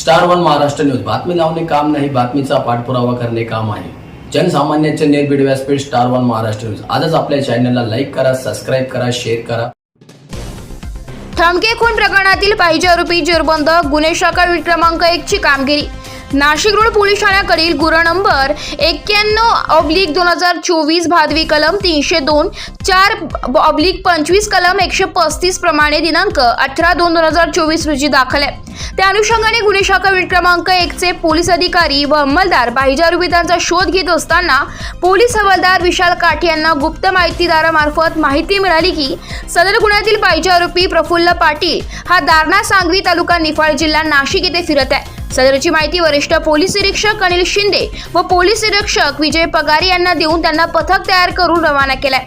Star one Maharashtra news. बातमी लावणे काम नाही बातमीचा पाठपुरावा करणे काम आहे. जनसामान्यांचे निर्भीड व्यासपीठ स्टार वन महाराष्ट्र न्यूज. आजच आपल्या चॅनलला लाईक करा सबस्क्राईब करा शेअर करा. ठमके खून प्रकरणातील पाहिजे आरोपी जेरबंद गुन्हे शाखा क्रमांक एक ची कामगिरी. नाशिक रोड पोलीस ठाण्याकडील गुन्हा नंबर एक्क्याण्णव ऑब्लिक दोन हजार चोवीस भादवी कलम तीनशे दोन चार ऑब्लिक पंचवीस कलम एकशे पस्तीस प्रमाणे दिनांक अठरा दोन दोन हजार चोवीस रोजी दाखल आहे. त्या अनुषंगाने गुन्हे शाखा वीट क्रमांक एकचे पोलीस अधिकारी व अंमलदार बाहिजा रुबितांचा शोध घेत असताना पोलीस हवालदार विशाल काठे यांना गुप्त माहितीदारामार्फत माहिती मिळाली की सदर गुन्ह्यातील पाहिजे आरोपी प्रफुल्ल पाटील हा दारणा सांगवी तालुका निफाड जिल्हा नाशिक येथे फिरत आहे. सदरची माहिती वरिष्ठ पोलीस निरीक्षक अनिल शिंदे व पोलीस निरीक्षक विजय पगारी यांना देऊन त्यांना पथक तयार करून रवाना केलाय.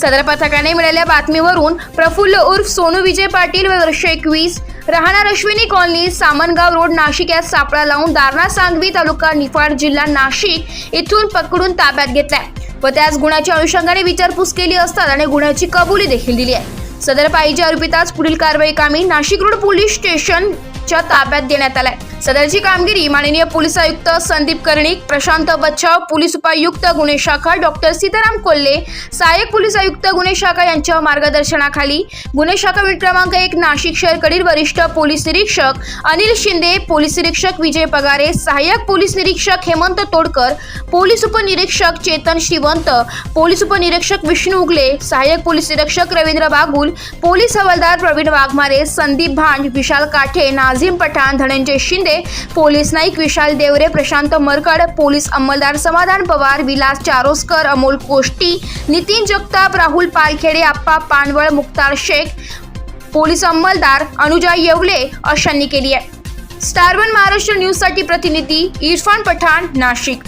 सदर पथकाने मिळालेल्या बातमीवरून प्रफुल्ल उर्फ सोनू विजय पाटील वर्ष एकवीस राहणार अश्विनी कॉलनी सामनगाव रोड नाशिक यात सापळा लावून दारणा सांगवी तालुका निफाड जिल्हा नाशिक इथून पकडून ताब्यात घेतलाय व त्याच गुन्ह्याच्या अनुषंगाने विचारपूस केली असतात आणि गुन्ह्याची कबुली देखील दिली आहे. सदर पाहिजे आरोपिताच पुढील कारवाई कामी नाशिक रोड पोलीस स्टेशनच्या ताब्यात देण्यात आलाय. सदरची कामगिरी माननीय पोलीस आयुक्त संदीप कर्णिक प्रशांत बच्छाव पोलीस उपायुक्त गुन्हे शाखा डॉक्टर सीताराम कोल्हे सहाय्यक पोलीस आयुक्त गुन्हे शाखा यांच्या मार्गदर्शनाखाली गुन्हे शाखा वीट क्रमांक एक नाशिक शहरकडील वरिष्ठ पोलीस निरीक्षक अनिल शिंदे पोलीस निरीक्षक विजय पगारे सहाय्यक पोलीस निरीक्षक हेमंत तोडकर पोलीस उपनिरीक्षक चेतन श्रीवंत पोलीस उपनिरीक्षक विष्णू उगले सहाय्यक पोलीस निरीक्षक रवींद्र बागुल पोलीस हवालदार प्रवीण वाघमारे संदीप भांड विशाल काठे नाझीम पठाण धनंजय शिंदे पोलीस नाईक विशाल देवरे प्रशांत मरकड पोलीस अंमलदार समाधान पवार विलास चारोस्कर अमोल कोष्टी नितीन जगताप राहुल पालखेडे आप्पा पानवळ मुक्तार शेख पोलीस अंमलदार अनुजा येवले अशांनी केली आहे. स्टार वन महाराष्ट्र न्यूजसाठी प्रतिनिधी इरफान पठाण नाशिक.